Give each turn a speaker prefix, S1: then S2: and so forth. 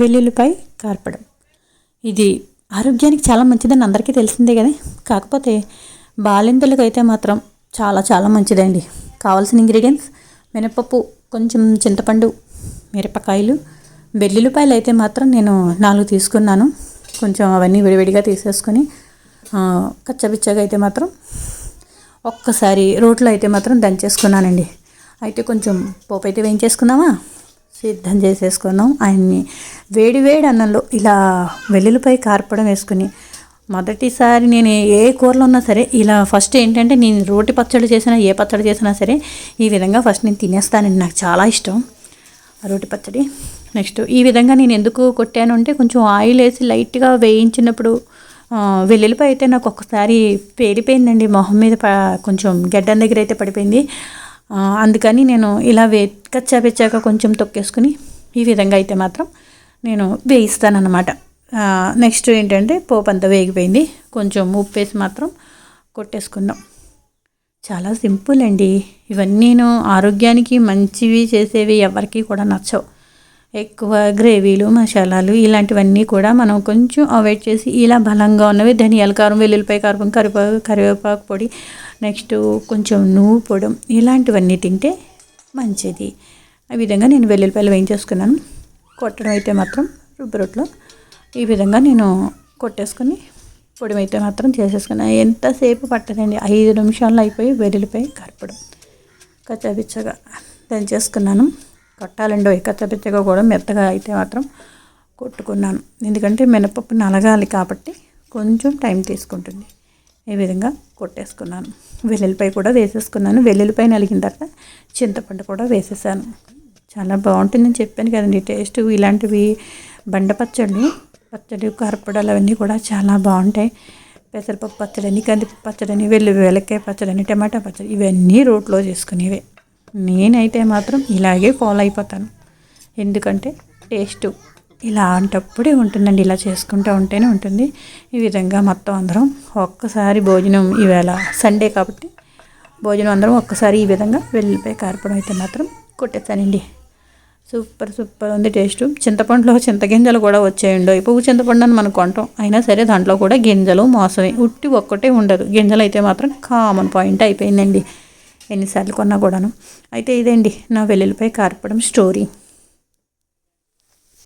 S1: వెల్లుల్లిపై కార్పడం. ఇది ఆరోగ్యానికి చాలా మంచిదని అందరికీ తెలిసిందే కదా. కాకపోతే బాలింతలకు అయితే మాత్రం చాలా చాలా మంచిదండి. కావాల్సిన ఇంగ్రీడియంట్స్ మినపప్పు కొంచెం చింతపండు మిరపకాయలు వెల్లుల్లిపాయలు అయితే మాత్రం నేను నాలుగు తీసుకున్నాను. కొంచెం అవన్నీ విడివిడిగా తీసేసుకొని కచ్చబిచ్చగా అయితే మాత్రం ఒక్కసారి రోట్లో అయితే మాత్రం దంచేసుకున్నానండి. అయితే కొంచెం పోపు అయితే వేయించేసుకుందామా? సిద్ధం చేసేసుకున్నాం. ఆయన్ని వేడి వేడి అన్నంలో ఇలా వెల్లుల్లిపై కార్పడం వేసుకుని మొదటిసారి నేను ఏ కూరలో ఉన్నా సరే ఇలా ఫస్ట్ ఏంటంటే నేను రోటి పచ్చడి చేసినా ఏ పచ్చడి చేసినా సరే ఈ విధంగా ఫస్ట్ నేను తినేస్తానండి. నాకు చాలా ఇష్టం రోటి పచ్చడి. నెక్స్ట్ ఈ విధంగా నేను ఎందుకు కొట్టాను అంటే కొంచెం ఆయిల్ వేసి లైట్గా వేయించినప్పుడు వెల్లుల్లిపై వెల్లుల్లిపాయ అయితే నాకు ఒక్కసారి పేలిపోయిందండి. మొహం మీద కొంచెం గడ్డం దగ్గర అయితే పడిపోయింది. అందుకని నేను ఇలా వే కచ్చా పెచ్చాక కొంచెం తొక్కేసుకుని ఈ విధంగా అయితే మాత్రం నేను వేయిస్తానన్నమాట. నెక్స్ట్ ఏంటంటే పోపు అంతా వేగిపోయింది. కొంచెం ఉప్పు వేసి మాత్రం కొట్టేసుకుందాం. చాలా సింపుల్ అండి. ఇవన్నీ నేను ఆరోగ్యానికి మంచివి చేసేవి ఎవరికీ కూడా నచ్చవు. ఎక్కువ గ్రేవీలు మసాలాలు ఇలాంటివన్నీ కూడా మనం కొంచెం అవాయిడ్ చేసి ఇలా బలంగా ఉన్నవి ధనియాల కారం వెల్లుల్లిపాయ కారం కరివేపాకు కరివేపాకు పొడి నెక్స్ట్ కొంచెం నువ్వు పొడం ఇలాంటివన్నీ తింటే మంచిది. ఆ విధంగా నేను వెల్లుల్లిపాయలు వేయించేసుకున్నాను. కొట్టడం అయితే మాత్రం రుబ్బరొట్లో ఈ విధంగా నేను కొట్టేసుకొని పొడి అయితే మాత్రం చేసేసుకున్నాను ఎంతసేపు పట్టదండి? ఐదు నిమిషాల్లో అయిపోయి వెల్లుల్లిపాయ కరపడం. కచ్చాపిచ్చగా దంచేసుకున్నాను. కట్టాలండి కచ్చాపిచ్చగా కూడా మెత్తగా అయితే మాత్రం కొట్టుకున్నాను. ఎందుకంటే మినపప్పు నలగాలి కాబట్టి కొంచెం టైం తీసుకుంటుంది. ఈ విధంగా కొట్టేసుకున్నాను. వెల్లుల్లిపాయ కూడా వేసేసుకున్నాను. వెల్లుల్లిపాయ నలిగిన తర్వాత చింతపండు కూడా వేసేసాను. చాలా బాగుంటుందని చెప్పాను కదండి. టేస్ట్ ఇలాంటివి బండ పచ్చడి పచ్చడి కారపొడాలు అవన్నీ కూడా చాలా బాగుంటాయి. పెసరపప్పు పచ్చడని కందిపప్పు పచ్చడని వెల్లు వెలక్కాయ పచ్చడని టమాటా పచ్చడి ఇవన్నీ రోట్లో చేసుకునేవే. నేనైతే మాత్రం ఇలాగే ఫాలో అయిపోతాను. ఎందుకంటే టేస్ట్ ఇలా అంటప్పుడే ఉంటుందండి ఇలా చేసుకుంటూ ఉంటేనే ఉంటుంది. ఈ విధంగా మొత్తం అందరం ఒక్కసారి భోజనం ఈవేళ సండే కాబట్టి భోజనం అందరం ఒక్కసారి ఈ విధంగా వెల్లిపాయ కారపడం అయితే మాత్రం కొట్టేస్తానండి. సూపర్ సూపర్ ఉంది టేస్ట్. చింతపండులో చింతగింజలు కూడా వచ్చాయండి. పువ్వు చింతపండు అని మనం కొంటాం అయినా సరే దాంట్లో కూడా గింజలు మోసమే ఉట్టి ఒక్కటే ఉండదు. గింజలు అయితే మాత్రం కామన్ పాయింట్ అయిపోయిందండి. ఎన్నిసార్లు కొన్నా కూడాను. అయితే ఇదండి నా వెల్లుల్లిపై కార్పడం స్టోరీ.